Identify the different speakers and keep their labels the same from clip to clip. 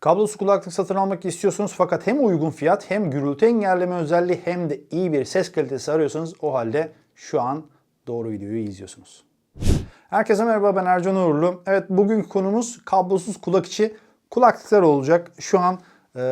Speaker 1: Kablosuz kulaklık satın almak istiyorsunuz fakat hem uygun fiyat hem gürültü engelleme özelliği hem de iyi bir ses kalitesi arıyorsanız o halde şu an doğru videoyu izliyorsunuz. Herkese merhaba ben Ercan Uğurlu. Evet bugünkü konumuz kablosuz kulak içi kulaklıklar olacak. Şu an e,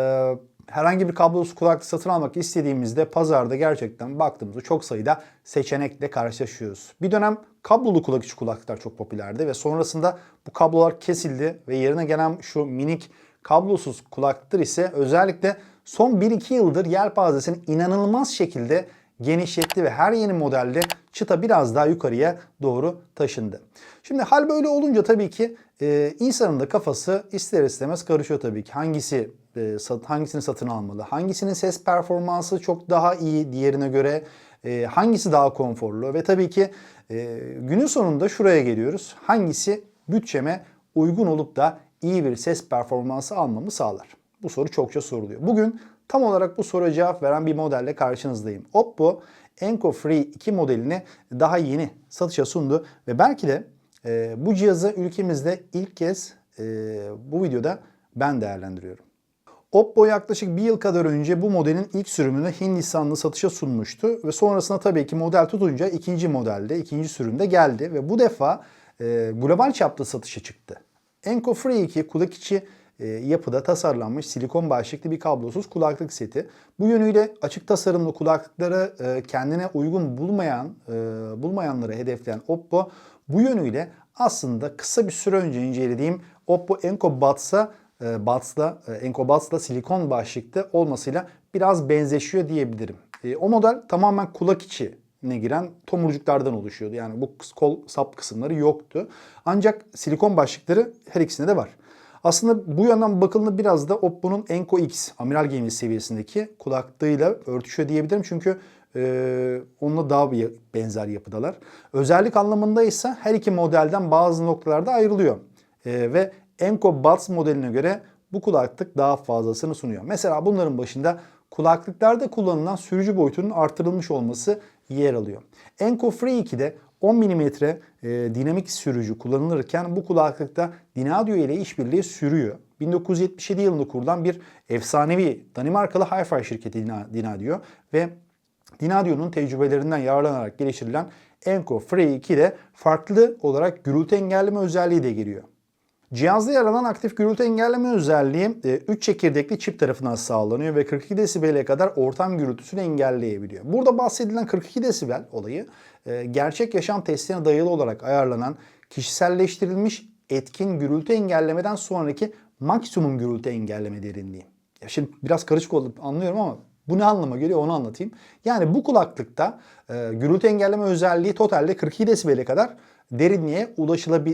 Speaker 1: herhangi bir kablosuz kulaklık satın almak istediğimizde pazarda gerçekten baktığımızda çok sayıda seçenekle karşılaşıyoruz. Bir dönem kablolu kulak içi kulaklıklar çok popülerdi ve sonrasında bu kablolar kesildi ve yerine gelen şu minik kablosuz kulaklıklar ise özellikle son 1-2 yıldır yelpazesini inanılmaz şekilde genişletti ve her yeni modelde çıta biraz daha yukarıya doğru taşındı. Şimdi hal böyle olunca tabii ki e, insanın da kafası ister istemez karışıyor tabii ki. Hangisi e, sat, hangisini satın almalı? Hangisinin ses performansı çok daha iyi diğerine göre? E, hangisi daha konforlu? Ve tabii ki e, günün sonunda şuraya geliyoruz. Hangisi bütçeme uygun olup da iyi bir ses performansı almamı sağlar? Bu soru çokça soruluyor. Bugün tam olarak bu soruya cevap veren bir modelle karşınızdayım. Oppo Enco Free 2 modelini daha yeni satışa sundu ve belki de e, bu cihazı ülkemizde ilk kez e, bu videoda ben değerlendiriyorum. Oppo yaklaşık bir yıl kadar önce bu modelin ilk sürümünü Hindistan'da satışa sunmuştu ve sonrasında tabii ki model tutunca ikinci modelde, ikinci sürümde geldi ve bu defa e, global çapta satışa çıktı. Enco Free 2 kulak içi e, yapıda tasarlanmış silikon başlıklı bir kablosuz kulaklık seti. Bu yönüyle açık tasarımlı kulaklıkları e, kendine uygun bulmayan e, bulmayanları hedefleyen Oppo bu yönüyle aslında kısa bir süre önce incelediğim Oppo Enco Buds'a e, e, silikon başlıklı olmasıyla biraz benzeşiyor diyebilirim. O model tamamen kulak içi ne giren tomurcuklardan oluşuyordu. Yani bu kol sap kısımları yoktu. Ancak silikon başlıkları her ikisinde de var. Aslında bu yönden bakıldığında biraz da Oppo'nun Enco X amiral gemisi seviyesindeki kulaklığıyla örtüşüyor diyebilirim. Çünkü e, onunla daha bir benzer yapıdalar. Özellik anlamında ise her iki modelden bazı noktalarda ayrılıyor. E, ve Enco Buds modeline göre bu kulaklık daha fazlasını sunuyor. Mesela bunların başında kulaklıklarda kullanılan sürücü boyutunun artırılmış olması yer alıyor. Enco Free 2'de 10 mm e, dinamik sürücü kullanılırken bu kulaklıkta Dinadio ile işbirliği sürüyor. 1977 yılında kurulan bir efsanevi Danimarkalı Hi-Fi şirketi Dinadio ve Dinadio'nun tecrübelerinden yararlanarak geliştirilen Enco Free 2 de farklı olarak gürültü engelleme özelliği de geliyor. Cihazda yer alan aktif gürültü engelleme özelliği 3 çekirdekli çip tarafından sağlanıyor ve 42 desibel'e kadar ortam gürültüsünü engelleyebiliyor. Burada bahsedilen 42 desibel olayı e, gerçek yaşam testine dayalı olarak ayarlanan kişiselleştirilmiş etkin gürültü engellemeden sonraki maksimum gürültü engelleme derinliği. Ya şimdi biraz karışık oldu anlıyorum ama bu ne anlama geliyor onu anlatayım. Yani bu kulaklıkta e, gürültü engelleme özelliği totalde 42 desibel'e kadar derinliğe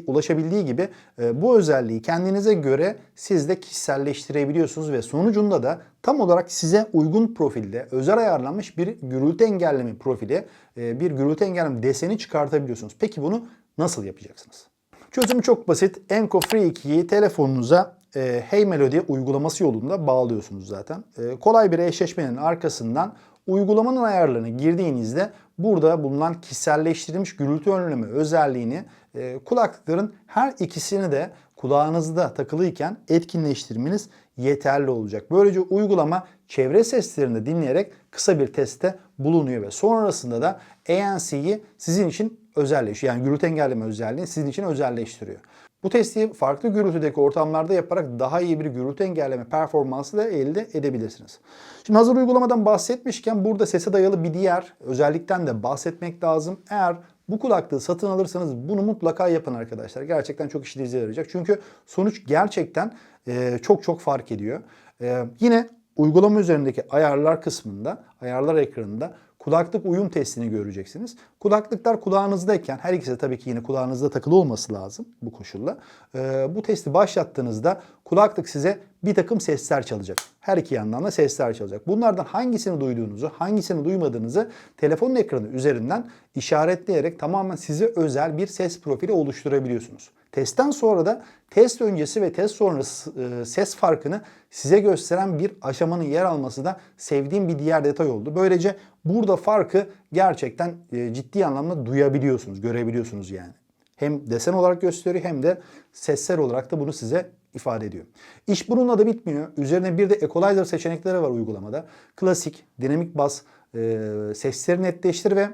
Speaker 1: ulaşabildiği gibi e, bu özelliği kendinize göre siz de kişiselleştirebiliyorsunuz ve sonucunda da tam olarak size uygun profilde özel ayarlanmış bir gürültü engelleme profili, e, bir gürültü engelleme deseni çıkartabiliyorsunuz. Peki bunu nasıl yapacaksınız? Çözümü çok basit. Enco Free 2'yi telefonunuza e, Hey Melody uygulaması yolunda bağlıyorsunuz zaten. E, kolay bir eşleşmenin arkasından uygulamanın ayarlarını girdiğinizde burada bulunan kişiselleştirilmiş gürültü önleme özelliğini e, kulaklıkların her ikisini de kulağınızda takılıyken etkinleştirmeniz yeterli olacak. Böylece uygulama çevre seslerini dinleyerek kısa bir testte bulunuyor ve sonrasında da ANC'yi sizin için özelleştiriyor. Yani gürültü engelleme özelliğini sizin için özelleştiriyor. Bu testi farklı gürültüdeki ortamlarda yaparak daha iyi bir gürültü engelleme performansı da elde edebilirsiniz. Şimdi hazır uygulamadan bahsetmişken burada sese dayalı bir diğer özellikten de bahsetmek lazım. Eğer bu kulaklığı satın alırsanız bunu mutlaka yapın arkadaşlar. Gerçekten çok işinize yarayacak. Çünkü sonuç gerçekten e, çok çok fark ediyor. E, yine uygulama üzerindeki ayarlar kısmında, ayarlar ekranında kulaklık uyum testini göreceksiniz. Kulaklıklar kulağınızdayken her ikisi tabii ki yine kulağınızda takılı olması lazım bu koşulla. Ee, bu testi başlattığınızda kulaklık size bir takım sesler çalacak. Her iki yandan da sesler çalacak. Bunlardan hangisini duyduğunuzu, hangisini duymadığınızı telefonun ekranı üzerinden işaretleyerek tamamen size özel bir ses profili oluşturabiliyorsunuz. Testten sonra da test öncesi ve test sonrası e, ses farkını size gösteren bir aşamanın yer alması da sevdiğim bir diğer detay oldu. Böylece burada farkı gerçekten e, ciddi anlamda duyabiliyorsunuz, görebiliyorsunuz yani. Hem desen olarak gösteriyor hem de sesler olarak da bunu size ifade ediyor. İş bununla da bitmiyor. Üzerine bir de equalizer seçenekleri var uygulamada. Klasik, dinamik bas, e, sesleri netleştir ve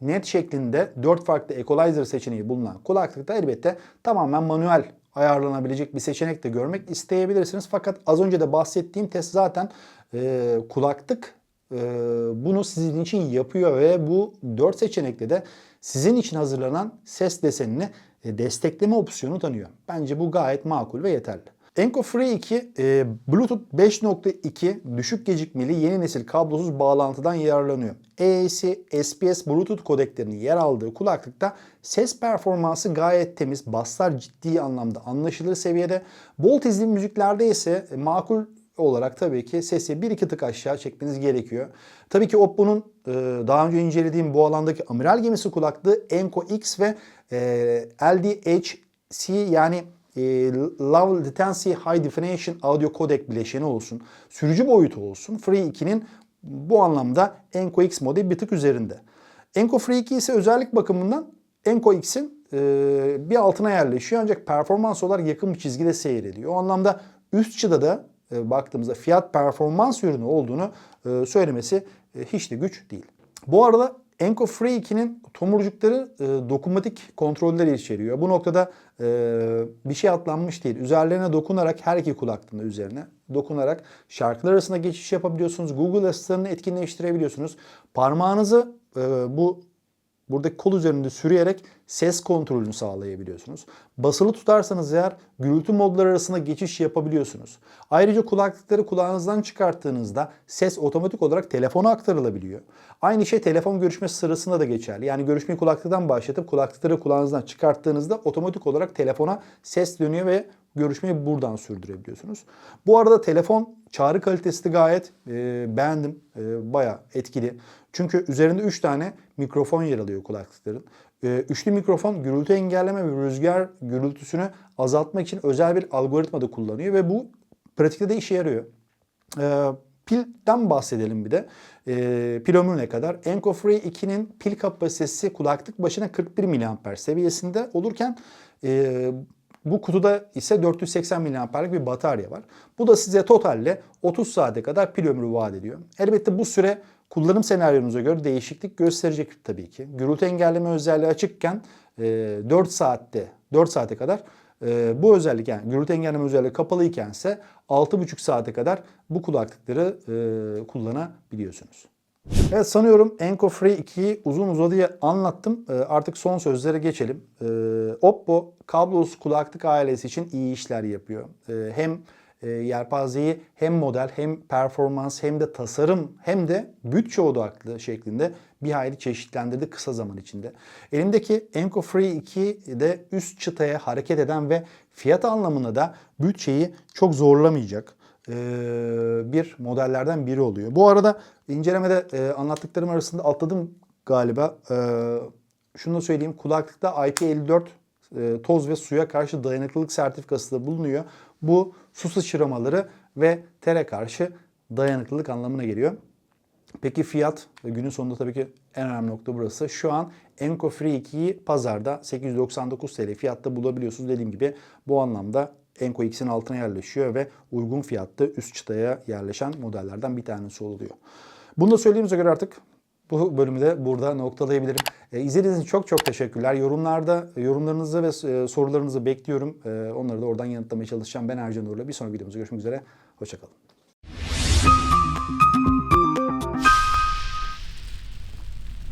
Speaker 1: net şeklinde 4 farklı equalizer seçeneği bulunan kulaklıkta elbette tamamen manuel ayarlanabilecek bir seçenek de görmek isteyebilirsiniz. Fakat az önce de bahsettiğim test zaten e, kulaklık e, bunu sizin için yapıyor ve bu 4 seçenekte de sizin için hazırlanan ses desenini e, destekleme opsiyonu tanıyor. Bence bu gayet makul ve yeterli. Enco Free 2 e, Bluetooth 5.2 düşük gecikmeli yeni nesil kablosuz bağlantıdan yararlanıyor. AAC, SPS Bluetooth kodeklerinin yer aldığı kulaklıkta ses performansı gayet temiz, basslar ciddi anlamda anlaşılır seviyede. Bol tizli müziklerde ise e, makul olarak tabii ki sesi bir iki tık aşağı çekmeniz gerekiyor. Tabii ki Oppo'nun e, daha önce incelediğim bu alandaki amiral gemisi kulaklığı Enco X ve e, LDHC yani e, Low Latency High Definition Audio Codec bileşeni olsun, sürücü boyutu olsun. Free 2'nin bu anlamda Enco X modeli bir tık üzerinde. Enco Free 2 ise özellik bakımından Enco X'in e, bir altına yerleşiyor ancak performans olarak yakın bir çizgide seyrediyor. O anlamda üst çıda da baktığımızda fiyat performans ürünü olduğunu e, söylemesi e, hiç de güç değil. Bu arada Enco Free 2'nin tomurcukları e, dokunmatik kontrolleri içeriyor. Bu noktada e, bir şey atlanmış değil. Üzerlerine dokunarak her iki kulaklığında üzerine dokunarak şarkılar arasında geçiş yapabiliyorsunuz. Google asistanını etkinleştirebiliyorsunuz. Parmağınızı e, bu buradaki kol üzerinde sürüyerek ses kontrolünü sağlayabiliyorsunuz. Basılı tutarsanız eğer gürültü modları arasında geçiş yapabiliyorsunuz. Ayrıca kulaklıkları kulağınızdan çıkarttığınızda ses otomatik olarak telefona aktarılabiliyor. Aynı şey telefon görüşmesi sırasında da geçerli. Yani görüşmeyi kulaklıktan başlatıp kulaklıkları kulağınızdan çıkarttığınızda otomatik olarak telefona ses dönüyor ve görüşmeyi buradan sürdürebiliyorsunuz. Bu arada telefon çağrı kalitesi de gayet e, beğendim. E, Baya etkili. Çünkü üzerinde 3 tane mikrofon yer alıyor kulaklıkların. E, üçlü mikrofon gürültü engelleme ve rüzgar gürültüsünü azaltmak için özel bir algoritma da kullanıyor ve bu pratikte de işe yarıyor. E, pilden bahsedelim bir de. E, pil ömrü ne kadar? Enco Free 2'nin pil kapasitesi kulaklık başına 41 mAh seviyesinde olurken bu kutuda ise 480 mAh'lik bir batarya var. Bu da size totalle 30 saate kadar pil ömrü vaat ediyor. Elbette bu süre kullanım senaryonuza göre değişiklik gösterecek tabii ki. Gürültü engelleme özelliği açıkken 4 saatte 4 saate kadar e, bu özellik yani gürültü engelleme özelliği kapalı ikense 6,5 saate kadar bu kulaklıkları e, kullanabiliyorsunuz. Evet sanıyorum Enco Free 2'yi uzun uzadıya anlattım. E, artık son sözlere geçelim. E, Oppo kablosuz kulaklık ailesi için iyi işler yapıyor. E, hem e, yelpazeyi hem model hem performans hem de tasarım hem de bütçe odaklı şeklinde bir hayli çeşitlendirdi kısa zaman içinde. Elimdeki Enco Free 2 de üst çıtaya hareket eden ve fiyat anlamında da bütçeyi çok zorlamayacak e, bir modellerden biri oluyor. Bu arada incelemede e, anlattıklarım arasında atladım galiba. E, şunu da söyleyeyim kulaklıkta IP54 e, toz ve suya karşı dayanıklılık sertifikası da bulunuyor. Bu su sıçramaları ve tere karşı dayanıklılık anlamına geliyor. Peki fiyat ve günün sonunda tabii ki en önemli nokta burası. Şu an Enco Free 2'yi pazarda 899 TL fiyatta bulabiliyorsunuz. Dediğim gibi bu anlamda Enco X'in altına yerleşiyor ve uygun fiyatta üst çıtaya yerleşen modellerden bir tanesi oluyor. Bunu da söylediğimize göre artık bu bölümü de burada noktalayabilirim. E, izlediğiniz için çok çok teşekkürler. Yorumlarda yorumlarınızı ve e, sorularınızı bekliyorum. E, onları da oradan yanıtlamaya çalışacağım. Ben Ercan Uğur'la. Bir sonraki videomuzda görüşmek üzere. Hoşçakalın.